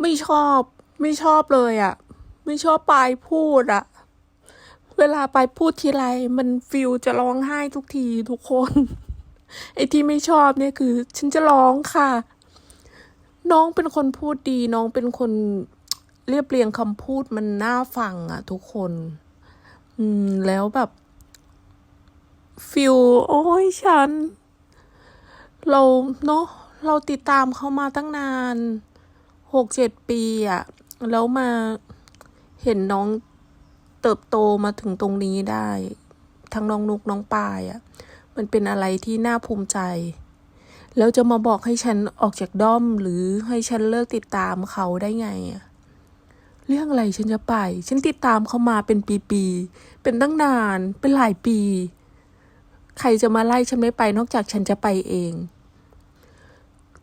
ไม่ชอบ ไม่ชอบเลยอะ่ะ ไม่ชอบปายพูดอะ่ะ เวลาปายพูดทีไรมันฟิลจะร้องไห้ทุกทีทุกคน ไอ้ที่ไม่ชอบเนี่ยคือ ฉันจะร้องค่ะ น้องเป็นคนพูดดี น้องเป็นคนเรียบเรียงคำพูดมันน่าฟังอะทุกคน อืม แล้วแบบฟิลโอ้ยฉัน เราเนาะเราติดตามเขามาตั้งนาน หกเจ็ดปีอะแล้วมาเห็นน้องเติบโตมาถึงตรงนี้ได้ ทั้งน้องนุกน้องปายอะมันเป็นอะไรที่น่าภูมิใจ แล้วจะมาบอกให้ฉันออกจากด้อมหรือให้ฉันเลิกติดตามเขาได้ไงอะเรื่องอะไรฉันจะไป ฉันติดตามเขามาเป็นปีๆ เป็นตั้งนาน เป็นหลายปี ใครจะมาไล่ฉันไม่ไปนอกจากฉันจะไปเอง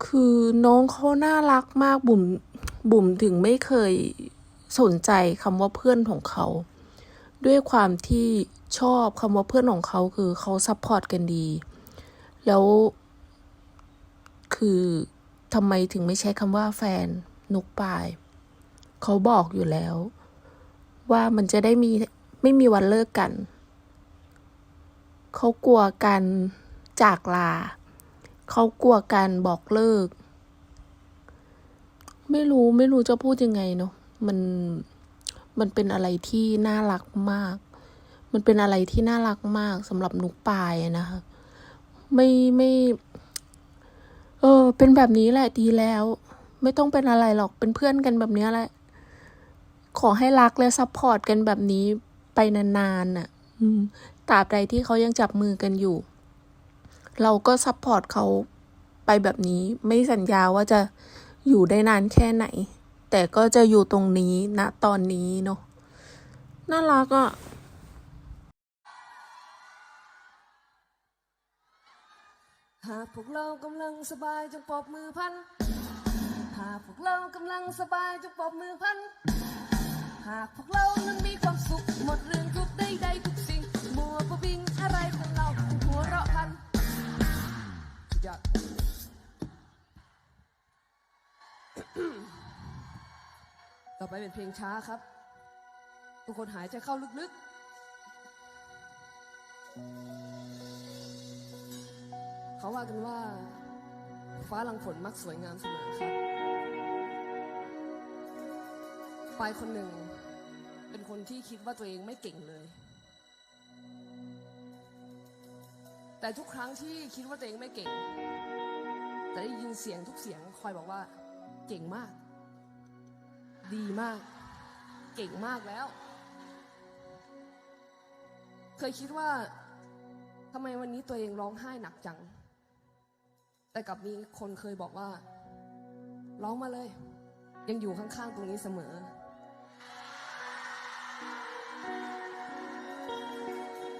คือน้องเขาน่ารักมากบุ๋มบุ๋มถึงไม่เคยสนใจคำว่าเพื่อนของเขา ด้วยความที่ชอบคำว่าเพื่อนของเขาคือเขาซัพพอร์ตกันดี แล้วคือทำไมถึงไม่ใช้คำว่าแฟนนุกปาย เขาบอกอยู่แล้ว ว่ามันจะได้มีไม่มีวันเลิกกัน เขากลัวกันจากลา เขากลัวกันบอกเลิก ไม่รู้ไม่รู้จะพูดยังไงเนาะมันมันเป็นอะไรที่น่ารักมาก มันเป็นอะไรที่น่ารักมากสำหรับนุกปายนะคะ ไม่ไม่ เออ เป็นแบบนี้แหละดีแล้ว ไม่ต้องเป็นอะไรหรอกเป็นเพื่อนกันแบบเนี้ยแหละ ขอให้รักและซัพพอร์ตกันแบบนี้ไปนานๆน่ะตราบใดที่เขายังจับมือกันอยู่ เราก็ซัพพอร์ตเขาไปแบบนี้ไม่สัญญาว่าจะอยู่ได้นานแค่ไหน แต่ก็จะอยู่ตรงนี้ณตอนนี้เนาะน่ารักอะหากพวกเรากำลังสบายจงปรบมือพัน หากพวกเรากำลังสบายจงปรบมือพัน หากพวกเรานั้น ต่อไปเป็นเพลงช้าครับ ทุกคนหายใจเข้าลึกๆ เขาว่ากันว่า ฟ้าหลังฝนมักสวยงามเสมอครับปายคนหนึ่ง เป็นคนที่คิดว่าตัวเองไม่เก่งเลย แต่ทุกครั้งที่คิดว่าตัวเองไม่เก่ง แต่ได้ยินเสียงทุกเสียงคอยบอกว่า เก่งมาก ดีมาก เก่งมากแล้ว เคยคิดว่าทำไมวันนี้ตัวเองร้องไห้หนักจัง แต่กลับมีคนเคยบอกว่า ร้องมาเลย ยังอยู่ข้างๆตรงนี้เสมอ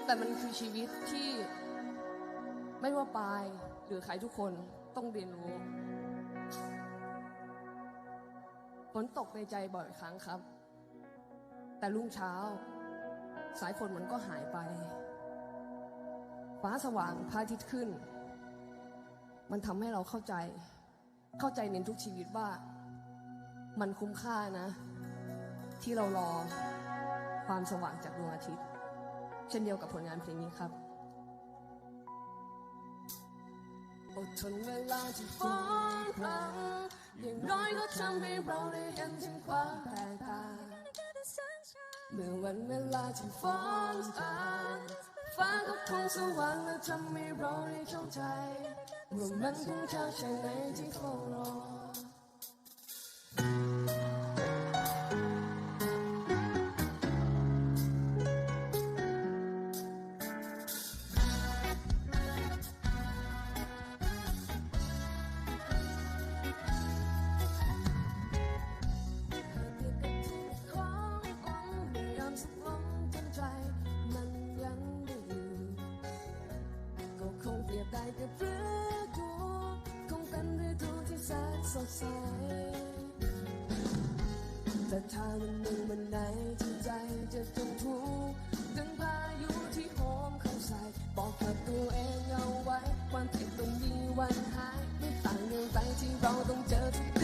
แต่มันคือชีวิตที่ไม่ว่าปายหรือใครทุกคนต้องเรียนรู้ ฝนตกในใจบ่อยครั้งครับ แต่รุ่งเช้า สายฝนมันก็หายไป ฟ้าสว่างพระอาทิตย์ขึ้น มันทำให้เราเข้าใจ เข้าใจในทุกชีวิตว่า มันคุ้มค่านะ ที่เรารอความสว่างจากดวงอาทิตย์ เช่นเดียวกับผลงานเพลงนี้ครับอดทนเวลาที่ฟ้อนพลังอย่า ให้เราได้เห็นถึงความแตกต่างเมื่อวันเวลาที่ฟ้อนผ่างฟ้าก็คงสว่างและทำให้เราได้เข้าใจว่ามันคุ้มค่าแค่ไหนที่เฝ้ารอ สดใสแต่ถ้าวันหนึ่งวันไหนที่ใจจะจมทุกข์ดังพายุที่โหมเข้าใส่บอกกับตัวเองเอาไว้ ความเจ็บต้องมีวันหาย ไม่ต่างอย่างไรที่เราต้องเจอทุก